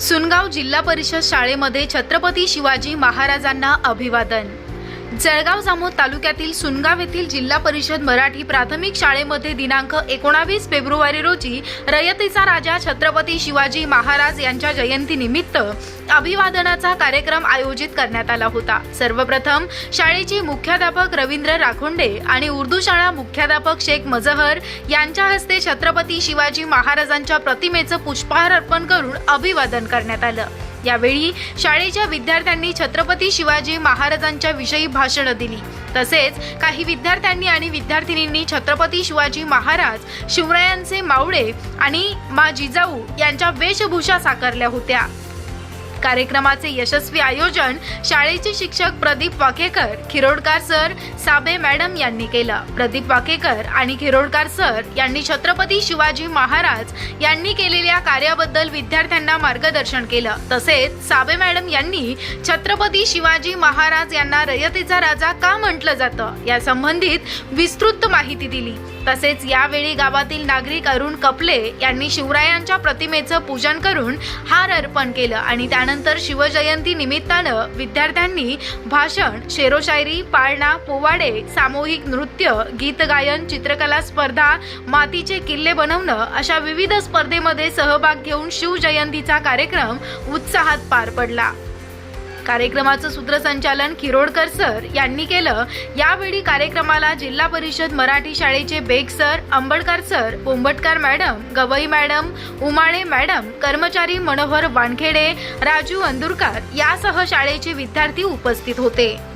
सुनगाव जिल्हा परिषद शाळेमध्ये छत्रपती शिवाजी महाराजांना अभिवादन जळगाव जामोद तालुक्यातील सुनगाव येथील जिल्हा परिषद मराठी प्राथमिक शाळेमध्ये दिनांक एकोणावीस फेब्रुवारी रोजी रयतेचा राजा छत्रपती शिवाजी महाराज यांच्या जयंतीनिमित्त अभिवादनाचा कार्यक्रम आयोजित करण्यात आला होता. सर्वप्रथम शाळेचे मुख्याध्यापक रवींद्र राखोंडे आणि उर्दू शाळा मुख्याध्यापक शेख मजहर यांच्या हस्ते छत्रपती शिवाजी महाराजांच्या प्रतिमेचं पुष्पहार अर्पण करून अभिवादन करण्यात आलं. यावेळी शाळेच्या विद्यार्थ्यांनी छत्रपती शिवाजी महाराजांच्या विषयी भाषणं दिली. तसेच काही विद्यार्थ्यांनी आणि विद्यार्थिनींनी छत्रपती शिवाजी महाराज शिवरायांचे मावळे आणि मा जिजाऊ यांच्या वेशभूषा साकारल्या होत्या. कार्यक्रमाचे यशस्वी आयोजन शाळेचे शिक्षक प्रदीप वाकेकर खिरोडकार सर साबे मॅडम यांनी केलं. प्रदीप वाकेकर आणि खिरोडकार सर यांनी छत्रपती शिवाजी महाराज यांनी केलेल्या कार्याबद्दल विद्यार्थ्यांना मार्गदर्शन केलं. तसेच साबे मॅडम यांनी छत्रपती शिवाजी महाराज यांना रयतेचा राजा का म्हटलं जातं या संबंधित विस्तृत माहिती दिली. तसेच यावेळी गावातील नागरिक अरुण कपले यांनी शिवरायांच्या प्रतिमेचं पूजन करून हार अर्पण केलं आणि त्यानंतर शिवजयंती निमित्तानं विद्यार्थ्यांनी भाषण शेरोशायरी पाळणा पोवाडे सामूहिक नृत्य गीतगायन चित्रकला स्पर्धा मातीचे किल्ले बनवणं अशा विविध स्पर्धेमध्ये सहभाग घेऊन शिवजयंतीचा कार्यक्रम उत्साहात पार पडला. कार्यक्रमाचं सूत्रसंचालन खिरोडकर सर यांनी केलं. यावेळी कार्यक्रमाला जिल्हा परिषद मराठी शाळेचे Beg sir Ambadkar sir Pombatkar madam Gawai madam Umale madam कर्मचारी मनोहर वानखेडे राजू अंदुरकर यासह शाळेचे विद्यार्थी उपस्थित होते.